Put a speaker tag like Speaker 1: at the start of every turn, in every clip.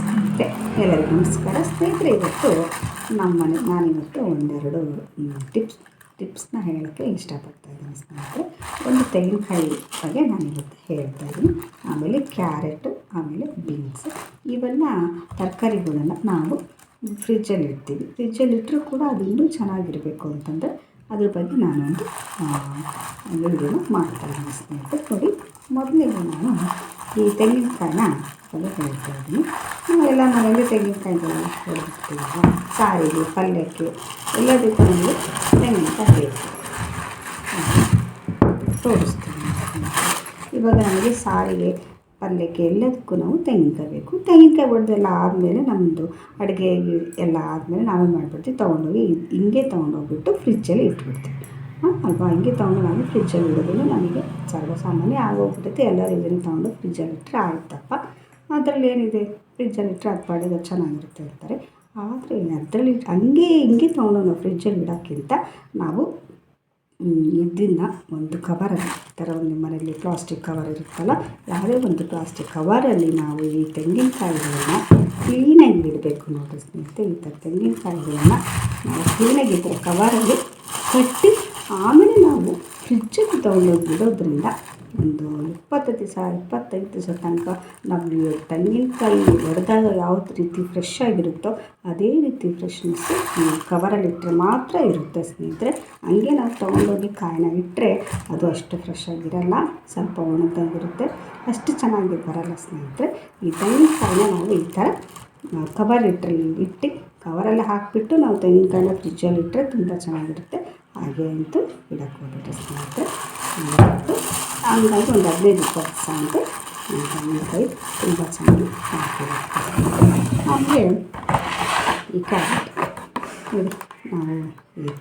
Speaker 1: ಸ್ನೇಹಿತರೆ ಎಲ್ಲರಿಗೂ ನಮಸ್ಕಾರ. ಸ್ನೇಹಿತರೆ, ಇವತ್ತು ನಮ್ಮ ಮನೆ ನಾನಿವತ್ತು ಒಂದೆರಡು ಟಿಪ್ಸ್ ಟಿಪ್ಸ್ನ ಹೇಳೋಕ್ಕೆ ಇಷ್ಟಪಡ್ತಾ ಇದ್ದೀನಿ ಸ್ನೇಹಿತರೆ. ಒಂದು ತೆಂಗಿನಕಾಯಿ ಬಗ್ಗೆ ನಾನಿವತ್ತು ಹೇಳ್ತಾ ಇದ್ದೀನಿ. ಆಮೇಲೆ ಕ್ಯಾರೆಟು, ಆಮೇಲೆ ಬೀನ್ಸ್. ಇವೆಲ್ಲ ತರಕಾರಿಗಳನ್ನು ನಾವು ಫ್ರಿಜ್ಜಲ್ಲಿ ಇಡ್ತೀವಿ. ಫ್ರಿಜ್ಜಲ್ಲಿ ಇಟ್ಟರೂ ಕೂಡ ಅದು ಇನ್ನೂ ಚೆನ್ನಾಗಿರಬೇಕು ಅಂತಂದರೆ ಅದ್ರ ಬಗ್ಗೆ ನಾನೊಂದು ವಿಡಿಯೋನ ಮಾಡ್ತಾ ಇದ್ದೀನಿ ಸ್ನೇಹಿತರೆ. ನೋಡಿ, ಮೊದಲಿಗೆ ನಾನು ಈ ತೆಂಗಿನಕಾಯಿನ ಬಗ್ಗೆ ಹೇಳ್ತಾ ಇದ್ದೀನಿ. ನಾವೆಲ್ಲ ಮನೆಯಲ್ಲಿ ತೆಂಗಿನಕಾಯಿ ಹೊಡೆದಿರ್ತೀವಲ್ಲ ಸಾರಿಗೆ, ಪಲ್ಯಕ್ಕೆ ಎಲ್ಲದಕ್ಕೂ ನಮಗೆ ತೆಂಗಿನಕಾಯಿ ಬೇಕು ತೋರಿಸ್ತೀನಿ. ಇವಾಗ ನಮಗೆ ಸಾರಿಗೆ, ಪಲ್ಯಕ್ಕೆ ಎಲ್ಲದಕ್ಕೂ ನಾವು ತೆಂಗಿನಕಾಯಿ ಬೇಕು. ತೆಂಗಿನಕಾಯಿ ಹೊಡೆದೆಲ್ಲ ಆದಮೇಲೆ ನಮ್ಮದು ಅಡುಗೆ ಎಲ್ಲ ಆದಮೇಲೆ ನಾವೇ ಮಾಡಿಬಿಡ್ತೀವಿ. ತೊಗೊಂಡೋಗಿ ಹಿಂಗೆ ತೊಗೊಂಡೋಗ್ಬಿಟ್ಟು ಫ್ರಿಜ್ಜಲ್ಲಿ ಇಟ್ಬಿಡ್ತೀವಿ. ಅಲ್ವಾ? ಹಿಂಗೆ ತೊಗೊಂಡು ನಾವು ಫ್ರಿಜ್ಜಲ್ಲಿ ಇಡೋದ್ರಿಂದ ನಮಗೆ ಸರ್ವಸಾಮಾನ್ಯ ಆಗೋಗ್ಬಿಡುತ್ತೆ. ಎಲ್ಲರೂ ಇದನ್ನು ತೊಗೊಂಡು ಫ್ರಿಜ್ಜಲ್ಲಿ ಇಟ್ಟರೆ ಆಯ್ತಪ್ಪ. ಅದರಲ್ಲಿ ಏನಿದೆ? ಫ್ರಿಜ್ಜಲ್ಲಿ ಇಟ್ಟರೆ ಅದು ಪಾಡಿಗೆ ಚೆನ್ನಾಗಿರುತ್ತೆ ಅಂತಾರೆ. ಆದರೆ ಅದರಲ್ಲಿ ಹಂಗೆ ಹಿಂಗೆ ತೊಗೊಂಡು ಫ್ರಿಜ್ಜಲ್ಲಿ ಇಡೋಕ್ಕಿಂತ ನಾವು ಇದನ್ನು ಒಂದು ಕವರಲ್ಲಿ ಈ ಥರ ಒಂದು ಮನೆಯಲ್ಲಿ ಪ್ಲಾಸ್ಟಿಕ್ ಕವರ್ ಇರುತ್ತಲ್ಲ, ಯಾವುದೇ ಒಂದು ಪ್ಲಾಸ್ಟಿಕ್ ಕವರಲ್ಲಿ ನಾವು ಈ ತೆಂಗಿನಕಾಯಿಗಳನ್ನ ಕ್ಲೀನಾಗಿ ಬಿಡಬೇಕು ನೋಡಿರಿ ಸ್ನೇಹಿತರೆ. ಈ ಥರ ತೆಂಗಿನಕಾಯಿಗಳನ್ನ ನಾವು ಕ್ಲೀನಾಗಿ ಕವರಲ್ಲಿ ಕಟ್ಟಿ ಆಮೇಲೆ ನಾವು ಫ್ರಿಜ್ಜಿಗೆ ತೊಗೊಂಡೋಗಿ ಬಿಡೋದ್ರಿಂದ ಒಂದು ಇಪ್ಪತ್ತು ದಿವಸ ಇಪ್ಪತ್ತೈದು ದಿವಸ ತನಕ ನಾವು ತೆಂಗಿನಕಾಯಿ ಹೊಡೆದಾಗ ಯಾವ ರೀತಿ ಫ್ರೆಶ್ ಆಗಿರುತ್ತೋ ಅದೇ ರೀತಿ ಫ್ರೆಶ್ನೆಸ್ ಈ ಕವರಲ್ಲಿ ಇಟ್ಟರೆ ಮಾತ್ರ ಇರುತ್ತೆ ಸ್ನೇಹಿತರೆ. ಹಂಗೆ ನಾವು ತೊಗೊಂಡೋಗಿ ಕಾಯಿನ ಇಟ್ಟರೆ ಅದು ಅಷ್ಟು ಫ್ರೆಶ್ ಆಗಿರಲ್ಲ, ಸ್ವಲ್ಪ ಒಣದಾಗಿರುತ್ತೆ ಅಷ್ಟು ಚೆನ್ನಾಗಿ ಬರಲ್ಲ ಸ್ನೇಹಿತರೆ. ಈ ತೆಂಗಿನಕಾಯಿನ ನಾವು ಈ ಥರ ಕವರ್ ಇಟ್ಟರೆ ಇಟ್ಟು ಕವರಲ್ಲಿ ಹಾಕಿಬಿಟ್ಟು ನಾವು ತೆಂಗಿನಕಾಯಿನ ಫ್ರಿಜ್ಜಲ್ಲಿ ಇಟ್ಟರೆ ತುಂಬ ಚೆನ್ನಾಗಿರುತ್ತೆ. ಹಾಗೆ ಅಂತೂ ಇಡಕ್ಕೆ ಹೋಗ್ಬಿಟ್ಟು ಸ್ನೇಹಿತರೆ. ಇವತ್ತು ಹಂಗಾಗಿ ಒಂದು ಹದಿನೈದು ಇಪ್ಪತ್ತು ಸಾಂತೆ ತೆಂಗಿನಕಾಯಿ ತುಂಬ ಚೆನ್ನಾಗಿ ಹಾಕಿರುತ್ತೆ ಆಮೇಲೆ ಈ ಕ್ಯಾರೆಟ್ ನೋಡಿ ನಾವು ಈ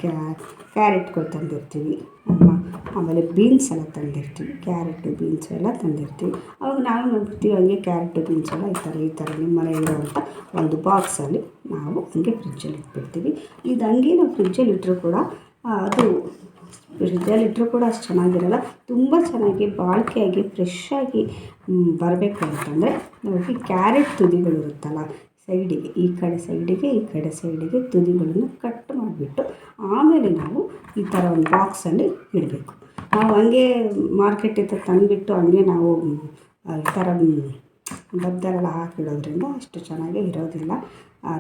Speaker 1: ಕ್ಯಾರೆಟ್ಗಳು ತಂದಿರ್ತೀವಿ ನಮ್ಮ ಆಮೇಲೆ ಬೀನ್ಸ್ ಎಲ್ಲ ತಂದಿರ್ತೀವಿ ಕ್ಯಾರೆಟು ಬೀನ್ಸು ಎಲ್ಲ ತಂದಿರ್ತೀವಿ ಅವಾಗ ನಾವು ಮಾಡ್ಬಿಡ್ತೀವಿ ಹಂಗೆ ಕ್ಯಾರೆಟು ಬೀನ್ಸ್ ಎಲ್ಲ ಈ ಥರ ಈ ಥರ ನಿಮ್ಮ ಮನೆ ಇರೋವಂಥ ಒಂದು ಬಾಕ್ಸಲ್ಲಿ ನಾವು ಹಂಗೆ ಫ್ರಿಜ್ಜಲ್ಲಿ ಇಟ್ಬಿಡ್ತೀವಿ ಇದು ಹಂಗೆ ನಾವು ಫ್ರಿಜ್ಜಲ್ಲಿ ಇಟ್ಟರೂ ಕೂಡ ಅದು ಫ್ರಿಜ್ಜಲ್ಲಿ ಇಟ್ಟರೂ ಕೂಡ ಅಷ್ಟು ಚೆನ್ನಾಗಿರಲ್ಲ. ತುಂಬ ಚೆನ್ನಾಗಿ ಬಾಳಿಕೆಯಾಗಿ ಫ್ರೆಶ್ಶಾಗಿ ಬರಬೇಕು ಅಂತಂದರೆ ನಮಗೆ ಕ್ಯಾರೆಟ್ ತುದಿಗಳು ಇರುತ್ತಲ್ಲ ಸೈಡಿಗೆ ಈ ಕಡೆ ಸೈಡಿಗೆ ಈ ಕಡೆ ಸೈಡಿಗೆ ತುದಿಗಳನ್ನು ಕಟ್ ಮಾಡಿಬಿಟ್ಟು ಆಮೇಲೆ ನಾವು ಈ ಥರ ಒಂದು ಬಾಕ್ಸಲ್ಲಿ ಇಡಬೇಕು. ನಾವು ಹಂಗೆ ಮಾರ್ಕೆಟಿಂದ ತಂದುಬಿಟ್ಟು ಹಂಗೆ ನಾವು ಈ ಥರ ಡಬ್ಬದಲ್ಲೆಲ್ಲ ಹಾಕಿಡೋದ್ರಿಂದ ಅಷ್ಟು ಚೆನ್ನಾಗಿ ಇರೋದಿಲ್ಲ.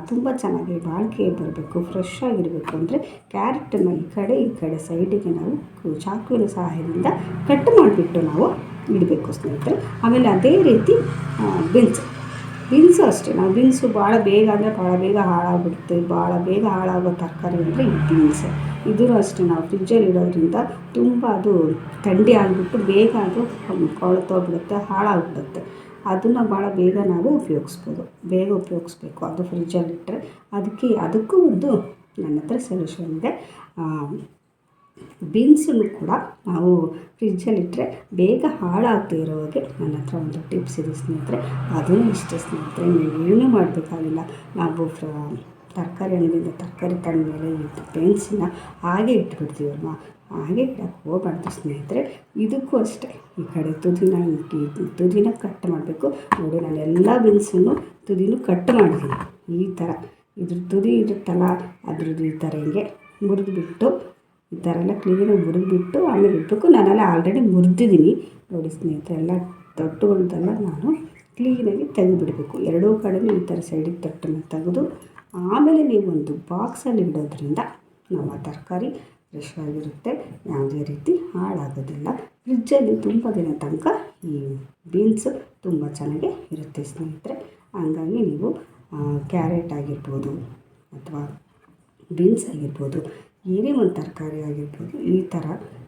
Speaker 1: ತುಂಬ ಚೆನ್ನಾಗಿ ಬಾಳಿಕೆ ಬರಬೇಕು ಫ್ರೆಶ್ ಆಗಿರಬೇಕು ಅಂದರೆ ಕ್ಯಾರೆಟನ್ನು ಈ ಕಡೆ ಈ ಕಡೆ ಸೈಡಿಗೆ ನಾವು ಚಾಕುವಿನ ಸಹಾಯದಿಂದ ಕಟ್ ಮಾಡಿಬಿಟ್ಟು ನಾವು ಇಡಬೇಕು ಸ್ನೇಹಿತರೆ. ಆಮೇಲೆ ಅದೇ ರೀತಿ ಬೀನ್ಸ್. ಬೀನ್ಸು ಅಷ್ಟೇ. ನಾವು ಬೀನ್ಸು ಭಾಳ ಬೇಗ ಅಂದರೆ ಭಾಳ ಬೇಗ ಹಾಳಾಗ್ಬಿಡುತ್ತೆ. ಭಾಳ ಬೇಗ ಹಾಳಾಗೋ ತರಕಾರಿ ಅಂದರೆ ಈ ಬೀನ್ಸ್ ಇದೂ ಅಷ್ಟೇ ನಾವು ಫ್ರಿಜ್ಜಲ್ಲಿ ಇಡೋದ್ರಿಂದ ತುಂಬ ಅದು ಥಂಡಿ ಆಗಿಬಿಟ್ಟು ಬೇಗ ಅದು ಕೊಳ್ತೋಗ್ಬಿಡುತ್ತೆ, ಹಾಳಾಗ್ಬಿಡುತ್ತೆ. ಅದನ್ನು ಭಾಳ ಬೇಗ ನಾವು ಉಪಯೋಗಿಸ್ಬೋದು. ಬೇಗ ಉಪಯೋಗಿಸ್ಬೇಕು. ಅದು ಫ್ರಿಜ್ಜಲ್ಲಿಟ್ಟರೆ ಅದಕ್ಕೆ ಅದಕ್ಕೂ ಒಂದು ನನ್ನ ಹತ್ರ ಸೊಲ್ಯೂಷನ್ ಇದೆ. ಬೀನ್ಸನ್ನು ಕೂಡ ನಾವು ಫ್ರಿಜ್ಜಲ್ಲಿಟ್ಟರೆ ಬೇಗ ಹಾಳಾಗದೇ ಇರೋ ಹಾಗೆ ನನ್ನ ಹತ್ರ ಒಂದು ಟಿಪ್ಸ್ ಇದೆ ಸ್ನೇಹಿತರೆ. ಅದೂ ಇಷ್ಟೇ ಸ್ನೇಹಿತರೆ, ನೀವು ಏನೂ ಮಾಡಬೇಕಾಗಿಲ್ಲ. ನಾವು ಫ್ರ, ತರಕಾರಿ ಅಂಗಡಿಯಿಂದ ತರಕಾರಿ ತಂದಮೇಲೆ ಇಟ್ಟು ಬೀನ್ಸನ್ನ ಹಾಗೆ ಇಟ್ಬಿಡ್ತೀವಲ್ವ? ಹಾಗೆ ಹೋಗ್ಬಾರ್ದು ಸ್ನೇಹಿತರೆ. ಇದಕ್ಕೂ ಅಷ್ಟೇ. ಈ ಕಡೆ ತುದಿನ ತುದಿನ ಕಟ್ ಮಾಡಬೇಕು. ನೋಡಿ ನಾನು ಎಲ್ಲ ಬೀನ್ಸನ್ನು ತುದಿನೂ ಕಟ್ ಮಾಡಿದ್ದೀನಿ. ಈ ಥರ ಇದ್ರ ತುದಿ ಇರುತ್ತಲ್ಲ ಅದ್ರದ್ದು ಈ ಥರ ಹಿಂಗೆ ಮುರಿದ್ಬಿಟ್ಟು, ಈ ಥರ ಎಲ್ಲ ಕ್ಲೀನಾಗಿ ಮುರಿದ್ಬಿಟ್ಟು ಆಮೇಲೆ ಇಡಬೇಕು ನಾನೆಲ್ಲ ಆಲ್ರೆಡಿ ಮುರಿದಿದ್ದೀನಿ. ನೋಡಿ ಸ್ನೇಹಿತರೆ, ಎಲ್ಲ ತೊಟ್ಟುಗಳದ್ದೆಲ್ಲ ನಾನು ಕ್ಲೀನಾಗಿ ತೆಗೆದುಬಿಡಬೇಕು. ಎರಡೂ ಕಡೆಯೂ ಈ ಥರ ಸೈಡಿಗೆ ತೊಟ್ಟನ್ನು ತೆಗೆದು, ಆಮೇಲೆ ನೀವು ಒಂದು ಬಾಕ್ಸಲ್ಲಿ ಇಡೋದ್ರಿಂದ, ನಮ್ಮ ತರಕಾರಿ ಫ್ರೆಶ್ ಆಗಿರುತ್ತೆ ಯಾವುದೇ ರೀತಿ ಹಾಳಾಗೋದಿಲ್ಲ. ಫ್ರಿಜ್ಜಲ್ಲಿ ತುಂಬ ದಿನ ತನಕ ಈ ಬೀನ್ಸ್ ತುಂಬ ಚೆನ್ನಾಗಿ ಇರುತ್ತೆ ಸ್ನೇಹಿತರೆ. ಹಂಗಾಗಿ ನೀವು ಕ್ಯಾರೆಟ್ ಆಗಿರ್ಬೋದು ಅಥವಾ ಬೀನ್ಸ್ ಆಗಿರ್ಬೋದು ಏನೇ ಒಂದು ತರಕಾರಿ ಆಗಿರ್ಬೋದು, ಈ ಥರ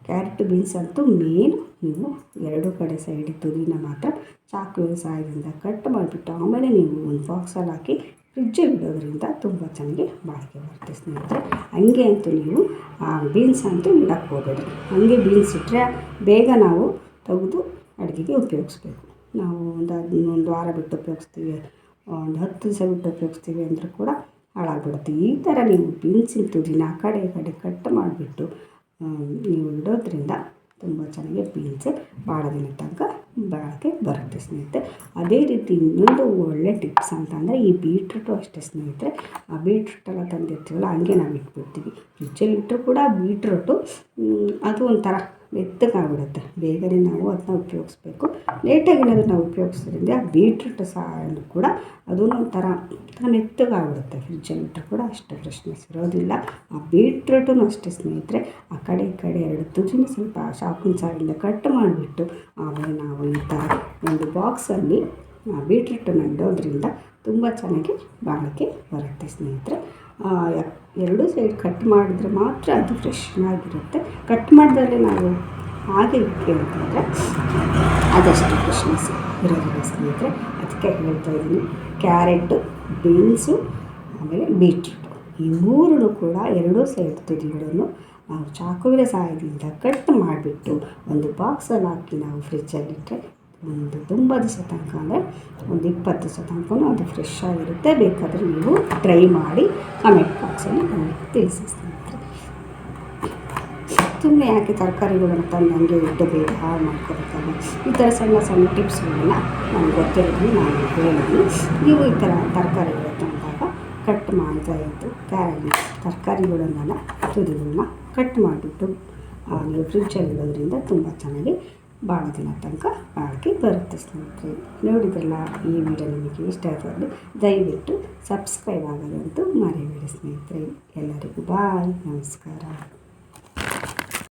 Speaker 1: ಕ್ಯಾರೆಟ್ ಬೀನ್ಸ್ ಅಂತೂ ಮೇನ್ ನೀವು ಎರಡು ಕಡೆ ಸೈಡ್ ತುದಿನ ಮಾತ್ರ ಚಾಕುವಿನ ಸಹಾಯದಿಂದ ಕಟ್ ಮಾಡಿಬಿಟ್ಟು ಆಮೇಲೆ ನೀವು ಒಂದು ಬಾಕ್ಸಲ್ಲಿ ಹಾಕಿ ಫ್ರಿಜ್ಜಲ್ಲಿ ಇಡೋದ್ರಿಂದ ತುಂಬ ಚೆನ್ನಾಗಿ ಬಾಳಿಕೆ ಬರುತ್ತೆ ಸ್ನೇಹಿತರೆ. ಹಂಗೆ ಅಂತೂ ನೀವು ಬೀನ್ಸ್ ಅಂತೂ ಇಡಕ್ಕೆ ಹೋಗಬೇಡಿ ಹಂಗೆ ಬೀನ್ಸ್ ಇಟ್ಟರೆ ಬೇಗ ನಾವು ತೆಗೆದು ಅಡುಗೆಗೆ ಉಪಯೋಗಿಸ್ಬೇಕು. ನಾವು ಒಂದು ಒಂದು ವಾರ ಬಿಟ್ಟು ಉಪಯೋಗಿಸ್ತೀವಿ, ಒಂದು ಹತ್ತು ದಿವಸ ಬಿಟ್ಟು ಉಪಯೋಗಿಸ್ತೀವಿ ಅಂದರೂ ಕೂಡ ಹಾಳಾಗ್ಬಿಡುತ್ತೆ. ಈ ಥರ ನೀವು ಬೀನ್ಸಿನ ತುದಿನ ಆ ಕಡೆ, ಈ ಕಡೆ ಕಟ್ ಮಾಡಿಬಿಟ್ಟು ನೀವು ಇಡೋದ್ರಿಂದ ತುಂಬ ಚೆನ್ನಾಗಿ ಬೀನ್ಸ್ ಭಾಳ ದಿನ ತನಕ ಬಾಳಿಕೆ ಬರುತ್ತೆ ಸ್ನೇಹಿತರೆ. ಅದೇ ರೀತಿ ಇನ್ನೊಂದು ಒಳ್ಳೆ ಟಿಪ್ಸ್ ಅಂತಂದರೆ ಈ ಬೀಟ್ರೂಟು ಅಷ್ಟೇ ಸ್ನೇಹಿತರೆ. ಆ ಬೀಟ್ರೂಟೆಲ್ಲ ತಂದಿರ್ತೀವಲ್ಲ, ಹಂಗೆ ನಾವು ಇಟ್ಬಿಡ್ತೀವಿ ಫ್ರಿಜ್ಜಲ್ಲಿ ಇಟ್ಟರೂ ಕೂಡ ಬೀಟ್ರೂಟು ಅದು ಒಂಥರ ಮೆತ್ತಗಾಗ್ಬಿಡುತ್ತೆ. ಬೇಗನೆ ನಾವು ಅದನ್ನ ಉಪಯೋಗಿಸ್ಬೇಕು. ಲೇಟಾಗಿ ಏನಾದರೂ ನಾವು ಉಪಯೋಗಿಸೋದ್ರಿಂದ ಬೀಟ್ರೂಟ್ ಸಾರು ಕೂಡ ಅದೂ ಒಂಥರ ಒಂಥರ ಮೆತ್ತಗಾಗ್ಬಿಡುತ್ತೆ. ಫ್ರಿಜ್ಜಲ್ಲಿ ಕೂಡ ಅಷ್ಟು ಫ್ರೆಶ್ನೆಸ್ ಇರೋದಿಲ್ಲ. ಆ ಬೀಟ್ರೂಟು ಅಷ್ಟೇ ಸ್ನೇಹಿತರೆ, ಆ ಕಡೆ ಈ ಕಡೆ ಎರಡು ತುದಿನ ಸ್ವಲ್ಪ ಶಾಪಿನ ಸಾರಿಂದ ಕಟ್ ಮಾಡಿಬಿಟ್ಟು ಆಮೇಲೆ ನಾವು ಈ ಥರ ಒಂದು ಬಾಕ್ಸಲ್ಲಿ ಆ ಬೀಟ್ರೂಟನ್ನು ಇಡೋದ್ರಿಂದ ತುಂಬ ಚೆನ್ನಾಗಿ ಬಾಳಿಕೆ ಬರುತ್ತೆ ಸ್ನೇಹಿತರೆ. ಎರಡೂ ಸೈಡ್ ಕಟ್ ಮಾಡಿದ್ರೆ ಮಾತ್ರ ಅದು ಫ್ರೆಶ್ ಆಗಿರುತ್ತೆ. ಕಟ್ ಮಾಡಿದ್ರೆ ನಾವು ಹಾಗೆ ಇಟ್ಕೊಂಡ್ರೆ ಅದಷ್ಟು ಫ್ರೆಶ್ನೆಸ್ ಇರೋದಿಲ್ಲ ಸ್ನೇಹಿತರೆ. ಅದಕ್ಕೆ ಹೇಳ್ತಾ ಇದ್ದೀನಿ. ಕ್ಯಾರೆಟು ಬೀನ್ಸು ಆಮೇಲೆ ಬೀಟ್ರೂಟು ಈ ಮೂರನ್ನು ಕೂಡ ಎರಡೂ ಸೈಡ್ ತುದಿಗಳನ್ನು ನಾವು ಚಾಕುವಿನ ಸಹಾಯದಿಂದ ಕಟ್ ಮಾಡಿಬಿಟ್ಟು ಒಂದು ಬಾಕ್ಸಲ್ಲಿ ಹಾಕಿ ನಾವು ಫ್ರಿಜ್ಜಲ್ಲಿಟ್ಟರೆ ಒಂದು ತುಂಬ ದಿವಸ ತನಕ ಅಂದರೆ ಒಂದು ಇಪ್ಪತ್ತು ದಿವಸ ತನಕ ಅದು ಫ್ರೆಶ್ ಆಗಿರುತ್ತೆ. ಬೇಕಾದರೆ ನೀವು ಟ್ರೈ ಮಾಡಿ ಕಮೆಂಟ್ ಬಾಕ್ಸಲ್ಲಿ ನನಗೆ ತಿಳಿಸಿಸ್ತೀನಿ. ಸುಮ್ಮನೆ ಯಾಕೆ ತರಕಾರಿಗಳನ್ನು ತಂದು ಹಂಗೆ ಇಟ್ಟು ಬೇಗ ಹಾಳು ಮಾಡ್ಕೋಬೇಕಲ್ಲ ಈ ಥರ ಸಣ್ಣ ಸಣ್ಣ ಟಿಪ್ಸ್ಗಳನ್ನ ನಾನು ಗೊತ್ತಿರಲಿ ನಾನು ಹೇಳಿದ್ದೀನಿ. ನೀವು ಈ ಥರ ತರಕಾರಿಗಳು ತಂದಾಗ ಕಟ್ ಮಾಡ್ತಾ ಇದ್ದು ಕ್ಯಾರೆಟ್ ತರಕಾರಿಗಳನ್ನೆಲ್ಲ ತುದಿಗಳನ್ನ ಕಟ್ ಮಾಡಿಬಿಟ್ಟು ನೀವು ಫ್ರಿಜ್ಜಲ್ಲಿ ಇಡೋದ್ರಿಂದ ತುಂಬ ಚೆನ್ನಾಗಿ ಭಾಳ ದಿನ ತನಕ ಬಾಳಿಕೆ ಬರುತ್ತೆ ಸ್ನೇಹಿತರೆ. ನೋಡಿದ್ರಲ್ಲ ಈ ವಿಡಿಯೋ ನಿಮಗೆ ಇಷ್ಟ ಆದರೆ ದಯವಿಟ್ಟು ಸಬ್ಸ್ಕ್ರೈಬ್ ಆಗೋದಂತೂ ಮರಿಬೇಡಿ ಸ್ನೇಹಿತರೆ. ಎಲ್ಲರಿಗೂ ಬಾಯ್ ನಮಸ್ಕಾರ.